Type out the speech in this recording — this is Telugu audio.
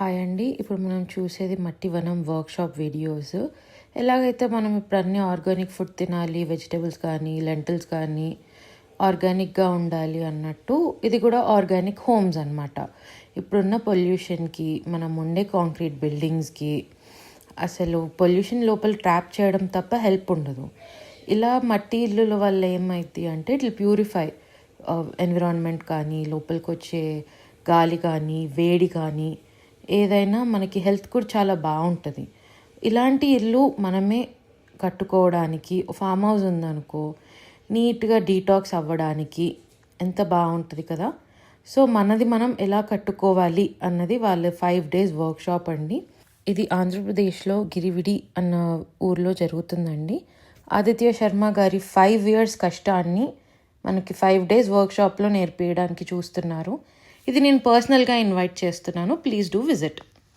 హాయ్ అండి. ఇప్పుడు మనం చూసేది మట్టి వనం వర్క్షాప్ వీడియోస్. ఎలాగైతే మనం ఇప్పుడు అన్ని ఆర్గానిక్ ఫుడ్ తినాలి వెజిటేబుల్స్ కానీ లెంటిల్స్ కానీ ఆర్గానిక్గా ఉండాలి అన్నట్టు ఇది కూడా ఆర్గానిక్ హోమ్స్ అన్నమాట. ఇప్పుడున్న పొల్యూషన్కి మనం ఉండే కాంక్రీట్ బిల్డింగ్స్కి అసలు పొల్యూషన్ లోపల ట్రాప్ చేయడం తప్ప హెల్ప్ ఉండదు. ఇలా మట్టి ఇల్లుల వల్ల ఏమైంది అంటే ఇట్లా ప్యూరిఫై ఎన్విరాన్మెంట్ కానీ లోపలికి వచ్చే గాలి కానీ వేడి కానీ ఏదైనా మనకి హెల్త్ కూడా చాలా బాగుంటుంది. ఇలాంటి ఇల్లు మనమే కట్టుకోవడానికి ఫామ్ హౌస్ ఉందనుకో నీట్గా డీటాక్స్ అవ్వడానికి ఎంత బాగుంటుంది కదా. సో మనది మనం ఎలా కట్టుకోవాలి అన్నది వాళ్ళ ఫైవ్ డేస్ వర్క్షాప్ అండి. ఇది ఆంధ్రప్రదేశ్లో గిరివిడి అన్న ఊర్లో జరుగుతుందండి. ఆదిత్య శర్మ గారి ఫైవ్ ఇయర్స్ కష్టాన్ని మనకి ఫైవ్ డేస్ వర్క్షాప్లో నేర్పించడానికి చూస్తున్నారు. ఇది నేను పర్సనల్గా ఇన్వైట్ చేస్తున్నాను. Please do visit